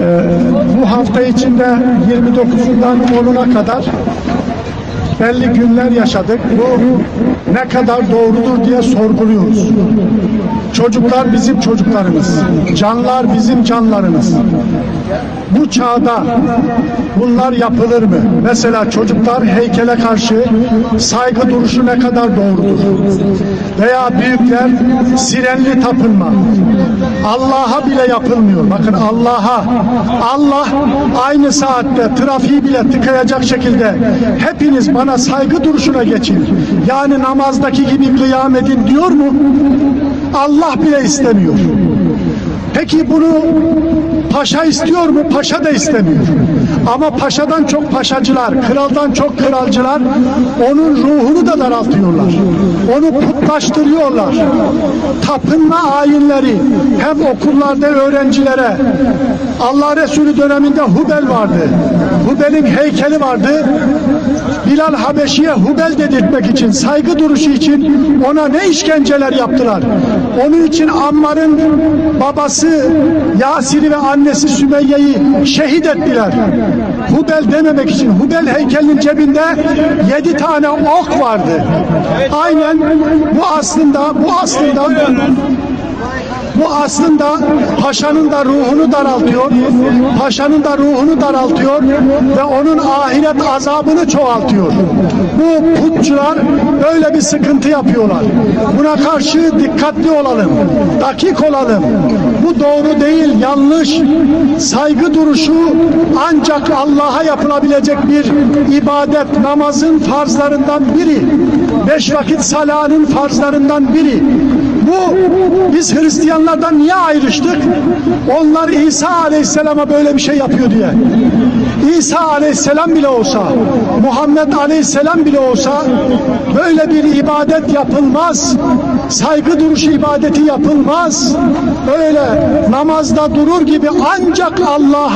Ee, bu hafta içinde 29'undan 10'una kadar belli günler yaşadık. Bu ne kadar doğrudur diye sorguluyoruz. Çocuklar bizim çocuklarımız. Canlar bizim canlarımız. Çağda bunlar yapılır mı? Mesela çocuklar heykele karşı saygı duruşu ne kadar doğrudur? Veya büyükler sirenli tapınma. Allah'a bile yapılmıyor. Bakın Allah'a Allah aynı saatte trafiği bile tıkayacak şekilde hepiniz bana saygı duruşuna geçin. Yani namazdaki gibi kıyam edin diyor mu? Allah bile istemiyor. Peki bunu paşa istiyor mu? Paşa da istemiyor. Ama paşadan çok paşacılar, kraldan çok kralcılar onun ruhunu da daraltıyorlar. Onu putlaştırıyorlar. Tapınma ayinleri hem okullarda öğrencilere Allah Resulü döneminde Hubel vardı. Hubel'in heykeli vardı. Bilal Habeşi'ye Hubel dedirtmek için, saygı duruşu için ona ne işkenceler yaptılar. Onun için Ammar'ın babası Yasir'i ve annesi Sümeyye'yi şehit ettiler. Hubel dememek için. Hubel heykelinin cebinde yedi tane ok vardı. Aynen bu aslında bu aslında bu aslında paşanın da ruhunu daraltıyor. Paşanın da ruhunu daraltıyor ve onun ahiret azabını çoğaltıyor. Bu putçular böyle bir sıkıntı yapıyorlar. Buna karşı dikkatli olalım. Dakik olalım. Bu doğru değil, yanlış. Saygı duruşu ancak Allah'a yapılabilecek bir ibadet, namazın farzlarından biri. Beş vakit salanın farzlarından biri. Bu biz Hristiyanlardan niye ayrıştık? Onlar İsa Aleyhisselam'a böyle bir şey yapıyor diye. İsa Aleyhisselam bile olsa, Muhammed Aleyhisselam bile olsa böyle bir ibadet yapılmaz. Saygı duruşu ibadeti yapılmaz. Öyle namazda durur gibi ancak Allah'a